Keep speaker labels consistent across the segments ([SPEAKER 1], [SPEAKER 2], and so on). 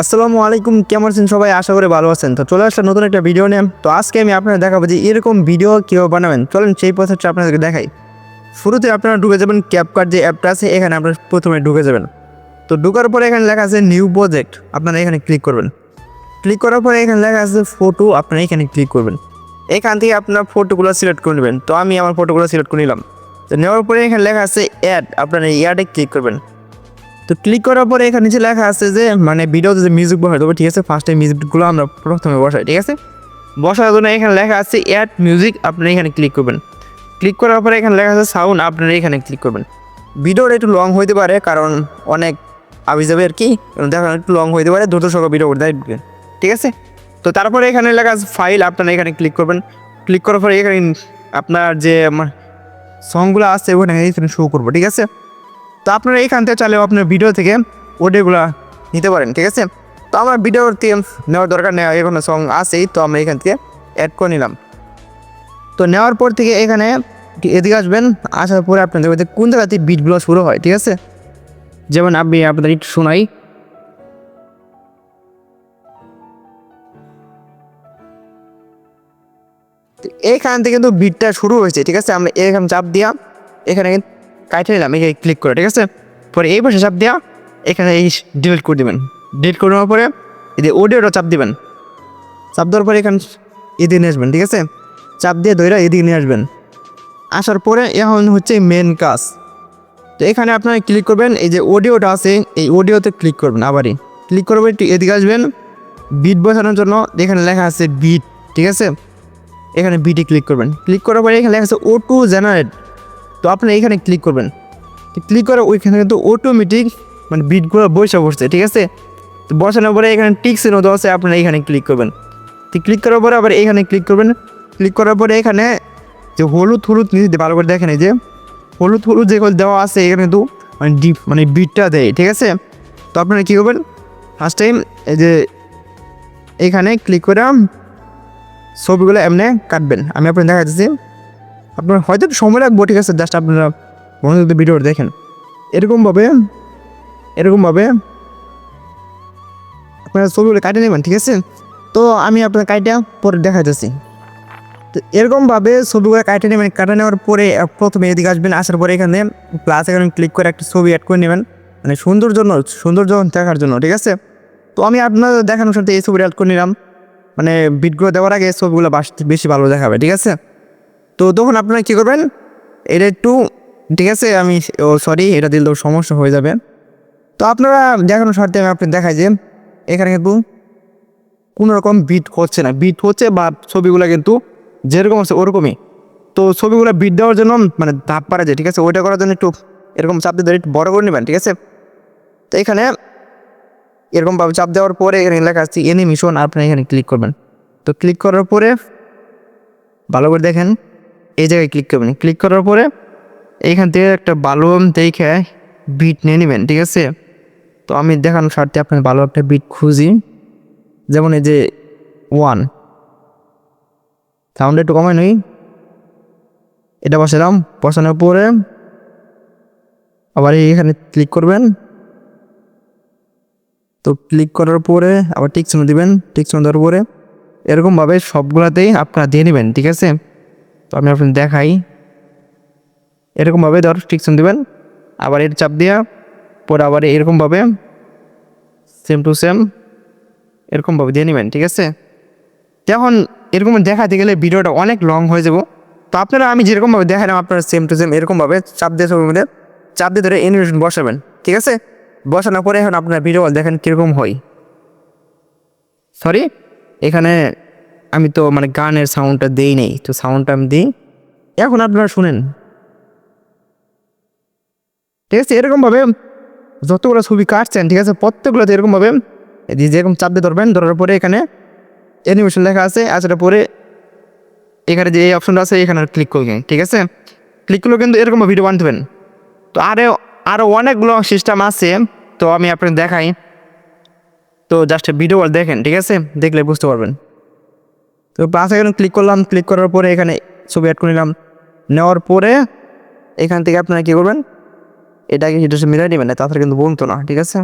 [SPEAKER 1] আসসালামু আলাইকুম, কেমন আছেন সবাই? আশা করে ভালো আছেন। তো চলে আসলে নতুন একটা ভিডিও নিয়ে। তো আজকে আমি আপনাদের দেখাবো যে এরকম ভিডিও কীভাবে বানাবেন। চলেন সেই প্রসেসটা আপনাদেরকে দেখাই। শুরুতে আপনারা ঢুকে যাবেন ক্যাপকার্ট যে অ্যাপটা আছে, এখানে আপনারা প্রথমে ঢুকে যাবেন। তো ঢুকার পরে এখানে লেখা আছে নিউ প্রজেক্ট আপনারা এখানে ক্লিক করবেন। ক্লিক করার পরে এখানে লেখা আছে ফটো আপনারা এখানে ক্লিক করবেন। এখান থেকে আপনার ফটোগুলো সিলেক্ট করে নেবেন। তো আমি আমার ফটোগুলো সিলেক্ট করে নিলাম। তো নেওয়ার পরে এখানে লেখা আছে অ্যাড আপনারা এই অ্যাডে ক্লিক করবেন। তো ক্লিক করার পরে এখানে নিচে লেখা আছে যে মানে ভিডিওতে যে মিউজিক বসাই দেবো ঠিক আছে ফার্স্টে মিউজিকগুলো আমরা প্রথমে বসাই, ঠিক আছে? বসার জন্য এখানে লেখা আছে অ্যাড মিউজিক আপনারা এখানে ক্লিক করবেন। ক্লিক করার পরে এখানে লেখা আছে সাউন্ড আপনারা এখানে ক্লিক করবেন। ভিডিওটা একটু লং হইতে পারে, কারণ অনেক আবি যাবে আর কি দেখেন একটু লং হইতে পারে, দ্রুত সহ ভিডিও করতে ঠিক আছে? তো তারপরে এখানে লেখা আছে ফাইল আপনারা এখানে ক্লিক করবেন। ক্লিক করার পরে এখানে আপনার যে, আমার সংগুলো আছে, ওখানে এখানে শো করব, ঠিক আছে? তো আপনারা এইখান থেকে চাইলেও আপনার ভিডিও থেকে অডিওগুলো নিতে পারেন, ঠিক আছে? তো আমার ভিডিও থেকে নেওয়ার দরকার নেই, এখানে সং আসেই তো আমরা এখান থেকে অ্যাড করে নিলাম। তো নেওয়ার পর থেকে এখানে এদিকে আসবেন, আসার পরে আপনাদের মধ্যে কোন জায়গাতে বিটগুলো শুরু হয়, ঠিক আছে? যেমন আমি আপনাদের একটু শোনাই। এইখান থেকে কিন্তু বিটটা শুরু হয়েছে, ঠিক আছে? আমরা এখানে চাপ দিয়া এখানে কাটে নিলাম, এই ক্লিক করে, ঠিক আছে? পরে এই পাশে চাপ দেওয়া এখানে এই ডিলিট করে দেবেন। ডিলিট করে নেওয়ার পরে এই যে অডিওটা চাপ দেবেন। চাপ দেওয়ার পরে এখানে এদিকে নিয়ে আসবেন, ঠিক আছে? চাপ দিয়ে দইরা এদিকে নিয়ে আসবেন। আসার পরে এখন হচ্ছে মেন কাজ। তো এখানে আপনারা ক্লিক করবেন, এই যে অডিওটা আছে, এই অডিওতে ক্লিক করবেন আবারই। ক্লিক করবেন একটু এদিকে আসবেন। বিট বসানোর জন্য এখানে লেখা আছে বিট ঠিক আছে? এখানে বিটে ক্লিক করবেন। ক্লিক করার পরে এখানে লেখা আছে ও টু জেনারেট তো আপনি এখানে ক্লিক করবেন। ক্লিক করে ওইখানে কিন্তু অটোমেটিক মানে বিটগুলো বসে বসছে, ঠিক আছে? তো বসানোর পরে এখানে টিক্স মতো আছে, আপনারা এখানে ক্লিক করবেন। তো ক্লিক করার পরে আবার এখানে ক্লিক করবেন। ক্লিক করার পরে এখানে যে হলুদ হলুদ নিতে ভালো করে দেখেন এই যে, হলুদ হলুদ যেগুলো দেওয়া আছে, এখানে কিন্তু মানে ডিপ মানে বিটটা দেয়, ঠিক আছে? তো আপনারা কী করবেন? ফার্স্ট টাইম এই যে এখানে ক্লিক করে ছবিগুলো এমনি কাটবেন। আমি আপনার দেখা যাচ্ছি আপনার হয়তো একটু সময় লাগবো ঠিক আছে? জাস্ট আপনারা মনোযোগ দিয়ে ভিডিওটা দেখেন। এরকমভাবে এরকমভাবে আপনারা ছবিগুলো কাটে নেবেন, ঠিক আছে? তো আমি আপনার কাইটা পরে দেখা যাচ্ছি তো এরকমভাবে ছবিগুলো কাটে নেবেন কাটে নেওয়ার পরে প্রথমে এদিকে আসবেন, আসার পরে এখানে প্লাস এখানে ক্লিক করে একটা ছবি অ্যাড করে নেবেন। মানে সুন্দর জন্য, সৌন্দর্য দেখার জন্য, ঠিক আছে? তো আমি আপনাদের দেখানোর সাথে এই ছবিটা অ্যাড করে নিলাম। মানে বিটগুলো দেওয়ার আগে ছবিগুলো বেশি ভালো দেখাবে, ঠিক আছে? তো তখন আপনারা কী করবেন? এটা একটু, ঠিক আছে, আমি, ও সরি এটা দিলে সমস্যা হয়ে যাবে। তো আপনারা দেখানোর স্বার্থে আমি আপনি দেখাই যে, এখানে কিন্তু কোনো রকম বিট হচ্ছে না। বিট হচ্ছে বা ছবিগুলো কিন্তু যেরকম আছে ওরকমই। তো ছবিগুলো বিট দেওয়ার জন্য মানে ধাপ পারা যায় ঠিক আছে, ওইটা করার জন্য একটু এরকম চাপ দিয়ে একটু বড় করে নেবেন, ঠিক আছে? তো এখানে এরকমভাবে চাপ দেওয়ার পরে এখানে লেখা আছে এনিমিশন আপনি এখানে ক্লিক করবেন। তো ক্লিক করার পরে ভালো করে দেখেন। এই জায়গায় ক্লিক করবেন। ক্লিক করার পরে এইখান থেকে একটা ভালো দেখে বিট নিয়ে নেবেন, ঠিক আছে? তো আমি দেখানো স্বার্থে আপনার ভালো একটা বিট খুঁজি। যেমন এই যে ওয়ান সাউন্ড একটু কমাই নই। এটা বসালাম, বসানোর পরে আবার এখানে ক্লিক করবেন। তো ক্লিক করার পরে আবার টিকসন দিবেন। টিকসন দেওয়ার পরে এরকমভাবে সবগুলাতেই আপনারা দিয়ে নেবেন, ঠিক আছে? তো আমি আপনাদের দেখাই। এরকমভাবে ধর টিকসন দেবেন আবার এর চাপ দেওয়া পরে আবার এরকমভাবে সেম টু সেম এরকমভাবে দিয়ে নেবেন, ঠিক আছে? যখন এরকম দেখাতে গেলে ভিডিওটা অনেক লং হয়ে যাব। তো আপনারা, আমি যেরকমভাবে দেখালাম আপনারা সেম টু সেম এরকমভাবে চাপ দিয়ে ছবির মধ্যে, চাপ দিয়ে ধরে অ্যানিমেশন বসাবেন, ঠিক আছে? বসানোর পরে এখন আপনার ভিডিও দেখেন কীরকম হয়। সরি এখানে আমি তো মানে গানের সাউন্ডটা দেই নেই, তো সাউন্ডটা আমি দিই। এখন আপনারা শুনেন। ঠিক আছে, এরকমভাবে যতগুলো ছবি কাটছেন, ঠিক আছে, প্রত্যেকগুলোতে এরকমভাবে যেরকম চাপ দিয়ে ধরবেন, ধরার পরে এখানে অ্যানিমেশন লেখা আছে আসার পরে এখানে যে এই অপশনটা আছে, এখানে ক্লিক করবেন, ঠিক আছে? ক্লিক করলে কিন্তু এরকম ভিডিও বানতেবেন তো আরও আরও অনেকগুলো সিস্টেম আছে, তো আমি আপনাকে দেখাই। তো জাস্ট ভিডিও দেখেন, ঠিক আছে? দেখলে বুঝতে পারবেন। তো প্লাস এখানে ক্লিক করলাম ক্লিক করার পরে এখানে ছবি অ্যাড করে নিলাম। নেওয়ার পরে এখান থেকে আপনারা কী করবেন? এটাকে সেটা মিলাই নেবেন না তাছাড়া কিন্তু বলতো না, ঠিক আছে?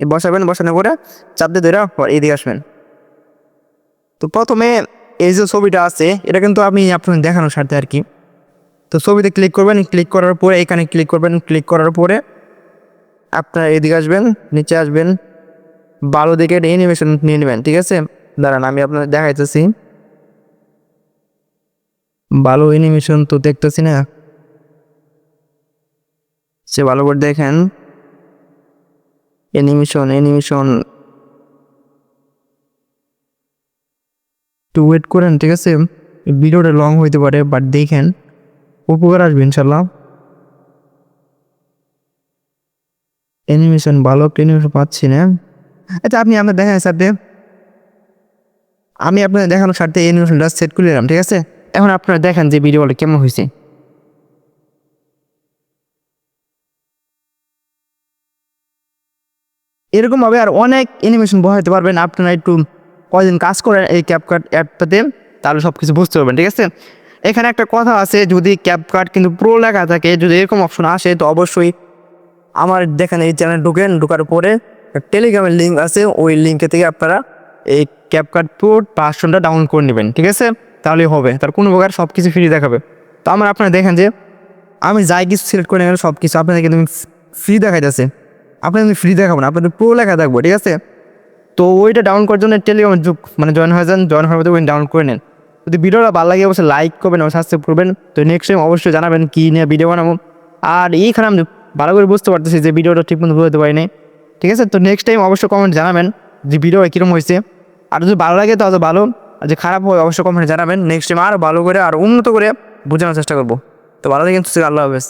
[SPEAKER 1] বসাবেন, বসানোর পরে চাপ দিয়ে ধরে এদিকে আসবেন। তো প্রথমে এই যে ছবিটা আছে, এটা কিন্তু আমি আপনার দেখানোর স্বার্থে আর কি। তো ছবিতে ক্লিক করবেন ক্লিক করার পরে এখানে ক্লিক করবেন ক্লিক করার পরে আপনার এদিকে আসবেন, নিচে আসবেন ভালো দিকে অ্যানিমেশন নিয়ে নেবেন, ঠিক আছে? দাঁড়ান, আমি আপনার দেখাইতেছি। ভালো অ্যানিমেশন তো দেখতেছি না। সে ভালো করে দেখেন। অ্যানিমেশন অ্যানিমেশন একটু ওয়েট করেন, ঠিক আছে? ভিডিওটা লং হইতে পারে বাট দেখেন। উপকার আসবে ইনশাল্লাহ অ্যানিমেশন ভালো অ্যানিমেশন পাচ্ছি না। আচ্ছা আপনি আপনার দেখেন সাথে আমি আপনার দেখানোর স্বার্থে অ্যানিমেশনটা সেট করে নিলাম, ঠিক আছে? এখন আপনারা দেখেন যে ভিডিওটা কেমন হয়েছে। এরকমভাবে আর অনেক অ্যানিমেশন বসাতে পারবেন। আপনারা একটু কয়দিন কাজ করেন এই ক্যাপকাট অ্যাপটাতে তাহলে সব কিছু বুঝতে পারবেন, ঠিক আছে? এখানে একটা কথা আছে, যদি ক্যাপকাট কিন্তু প্রো লেখা থাকে, যদি এরকম অপশন আসে, তো অবশ্যই আমার দেখেন এই চ্যানেল ঢুকেন, ঢোকার পরে টেলিগ্রামের লিঙ্ক আছে, ওই লিঙ্কে থেকে আপনারা এই ক্যাপকাট প্রো ভার্সনটা ডাউনলোড করে নেবেন, ঠিক আছে? তাহলেই হবে। তার কোনো প্রকার সব কিছু ফ্রি দেখাবে। তো আমার আপনারা দেখেন যে, আমি যাই কিছু সিলেক্ট করে নেবেন সব কিছু আপনাদের কিন্তু ফ্রি দেখা দেখাইতেছে আপনাদের ফ্রি দেখাবো না, আপনাদের প্রো লেখা থাকব, ঠিক আছে? তো ওইটা ডাউন করার জন্য টেলিগ্রাম যুগ মানে জয়েন হয়ে যান জয়েন হওয়ার পরে ডাউনলোড করে নেন। যদি ভিডিওটা ভালো লাগে অবশ্যই লাইক করবেন এবং সাবস্ক্রাইব করবেন। তো নেক্সট টাইম অবশ্যই জানাবেন কী নিয়ে ভিডিও বানাবো। আর এইখানে আমি ভালো করে বুঝতে পারতেছি যে ভিডিওটা ঠিক মতো বুঝতে পারিনি, ঠিক আছে? তো নেক্সট টাইম অবশ্যই কমেন্ট জানাবেন যে ভিডিও কীরকম হয়েছে। আর যদি ভালো লাগে তাহলে ভালো, আর যে খারাপ হয় অবশ্যই কমেন্টে জানাবেন। নেক্সট টাইম আরও ভালো করে আর উন্নত করে বোঝানোর চেষ্টা করব। তো ভালো থাকেন, আল্লাহ হাফেজ।